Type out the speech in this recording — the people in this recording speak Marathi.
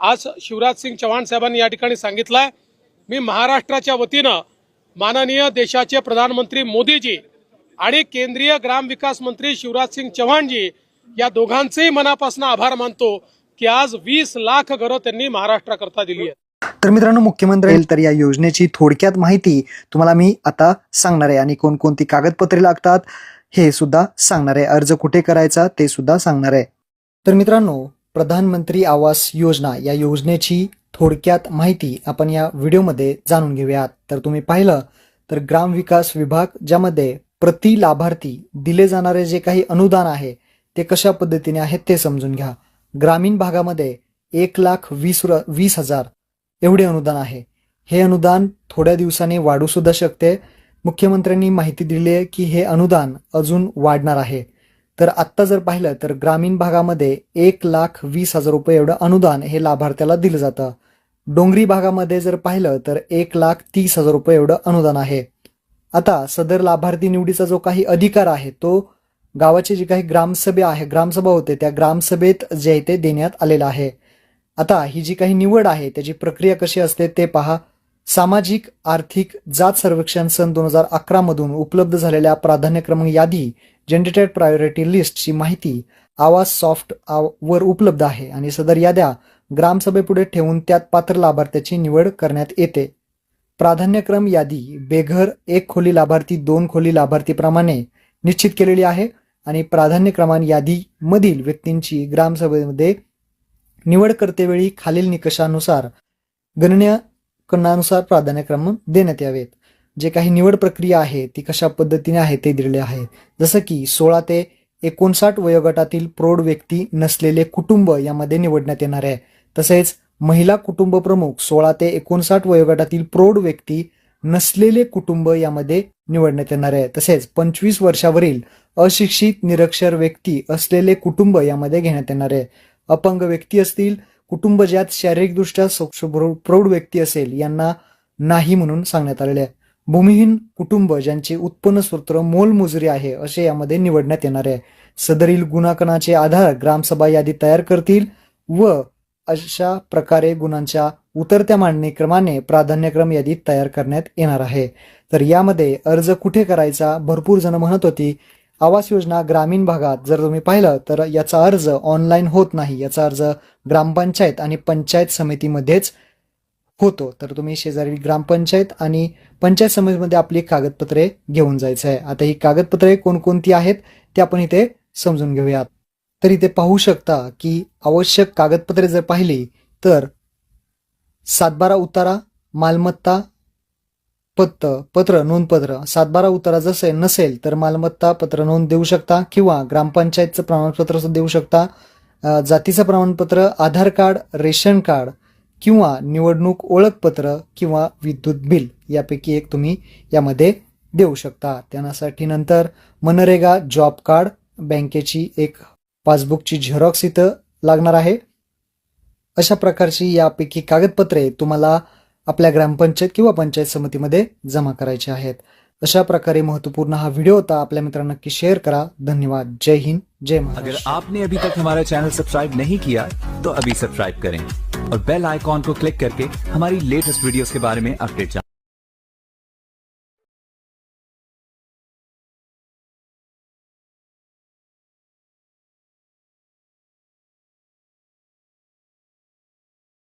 आज शिवराज सिंग चव्हाण साहेबांनी या ठिकाणी सांगितलं आहे मी महाराष्ट्राच्या वतीनं माननीय देशाचे प्रधानमंत्री मोदीजी आणि केंद्रीय ग्रामविकास मंत्री शिवराज सिंग चव्हाणजी या दोघांचेही मनापासून आभार मानतो की आज वीस लाख घरं त्यांनी महाराष्ट्राकरता दिली आहेत. तर मित्रांनो मुख्यमंत्री तर या योजनेची थोडक्यात माहिती तुम्हाला मी आता सांगणार आहे. आणि कोणकोणती कागदपत्रे लागतात हे सुद्धा सांगणार आहे. अर्ज कुठे करायचा ते सुद्धा सांगणार आहे. तर मित्रांनो प्रधानमंत्री आवास योजना या योजनेची थोडक्यात माहिती आपण या व्हिडिओमध्ये जाणून घेऊयात. तर तुम्ही पाहिलं तर ग्रामविकास विभाग ज्यामध्ये प्रति लाभार्थी दिले जाणारे जे काही अनुदान आहे ते कशा पद्धतीने आहे ते समजून घ्या. ग्रामीण भागामध्ये एक लाख वीस र- वीस हजार एवढे अनुदान आहे. हे अनुदान थोड्या दिवसांनी वाढू सुद्धा शकते. मुख्यमंत्र्यांनी माहिती दिली आहे की हे अनुदान अजून वाढणार आहे. तर आत्ता जर पाहिलं तर ग्रामीण भागामध्ये एक लाख वीस हजार रुपये एवढं अनुदान हे लाभार्थ्याला दिलं जातं. डोंगरी भागामध्ये जर पाहिलं तर एक लाख तीस हजार रुपये एवढं अनुदान आहे. आता सदर लाभार्थी निवडीचा जो काही अधिकार आहे तो गावाची जी काही ग्रामसभा आहे ग्रामसभा होते त्या ग्रामसभेत जे आहे ते देण्यात आलेलं आहे. आता ही जी काही निवड आहे त्याची प्रक्रिया कशी असते ते पहा. सामाजिक आर्थिक जात सर्वेक्षण सन दोन हजार अकरा मधून उपलब्ध झालेल्या प्राधान्यक्रम यादी जनरेटेड प्रायोरिटी लिस्टची माहिती आवाज सॉफ्ट आव- वर उपलब्ध आहे आणि सदर याद्या ग्रामसभेपुढे ठेवून त्यात पात्र लाभार्थ्याची निवड करण्यात येते. प्राधान्यक्रम यादी बेघर एक खोली लाभार्थी दोन खोली लाभार्थीप्रमाणे निश्चित केलेली आहे आणि प्राधान्यक्रमान यादीमधील व्यक्तींची ग्रामसभेमध्ये निवड करतेवेळी खालील निकषानुसार गणनीय कणानुसार प्राधान्यक्रम देण्यात यावेत. जे काही निवड प्रक्रिया आहे ती कशा पद्धतीने आहे ते दिलेले आहे जसं की सोळा ते एकोणसाठ वयोगटातील प्रौढ व्यक्ती नसलेले कुटुंब यामध्ये निवडण्यात येणार आहे. तसेच महिला कुटुंब प्रमुख सोळा ते एकोणसाठ वयोगटातील प्रौढ व्यक्ती नसलेले कुटुंब यामध्ये निवडण्यात येणार आहे. तसेच पंचवीस वर्षावरील अशिक्षित निरक्षर व्यक्ती असलेले कुटुंब यामध्ये घेण्यात येणार आहे. अपंग व्यक्ती असतील कुटुंब ज्यात शारीरिकदृष्ट्या सक्ष प्रौढ व्यक्ती असेल यांना नाही म्हणून सांगण्यात आलेले आहे. भूमिहीन कुटुंब ज्यांचे उत्पन्न सूत्र मोलमजुरी आहे असे यामध्ये निवडण्यात येणार आहे. सदरील गुणांकनाचे आधार ग्रामसभा यादी तयार करतील व अशा प्रकारे गुणांच्या उतरत्या मांडणीक्रमाने प्राधान्यक्रम यादी तयार करण्यात येणार आहे. तर यामध्ये अर्ज कुठे करायचा? भरपूर जण म्हणत होती आवास योजना ग्रामीण भागात जर तुम्ही पाहिलं तर याचा अर्ज ऑनलाईन होत नाही. याचा अर्ज ग्रामपंचायत आणि पंचायत समितीमध्येच होतो. तर तुम्ही शेजारी ग्रामपंचायत आणि पंचायत समितीमध्ये आपली कागदपत्रे घेऊन जायचं आहे आता ही कागदपत्रे कोणकोणती आहेत ते आपण इथे समजून घेऊयात. तर इथे पाहू शकता की आवश्यक कागदपत्रे जर पाहिली तर सातबारा उतारा मालमत्ता पत्त पत्र नोंदपत्र सातबारा उतारा जसे नसेल तर मालमत्ता पत्र नोंद देऊ शकता किंवा ग्रामपंचायतचं प्रमाणपत्र देऊ शकता. जातीचं प्रमाणपत्र आधार कार्ड रेशन कार्ड किंवा निवडणूक ओळखपत्र किंवा विद्युत बिल यापैकी एक तुम्ही यामध्ये देऊ शकता. त्यासाठी नंतर मनरेगा जॉब कार्ड बँकेची एक पासबुकची झेरॉक्स इथं लागणार आहे. अशा प्रकारची यापैकी कागदपत्रे तुम्हाला आपल्या ग्रामपंचायत किंवा पंचायत समितीमध्ये जमा करायचे आहेत. अशा प्रकारे महत्त्वपूर्ण हा व्हिडिओ होता. आपल्या मित्रांना नक्की शेअर करा. धन्यवाद. जय हिंद. जय अगर आपने अभी तक हमारा चैनल सब्सक्राइब नहीं किया तो अभी सब्सक्राइब करें और बेल आइकॉन को क्लिक करके हमारी लेटेस्ट वीडियोस के बारे में अपडेट जानें।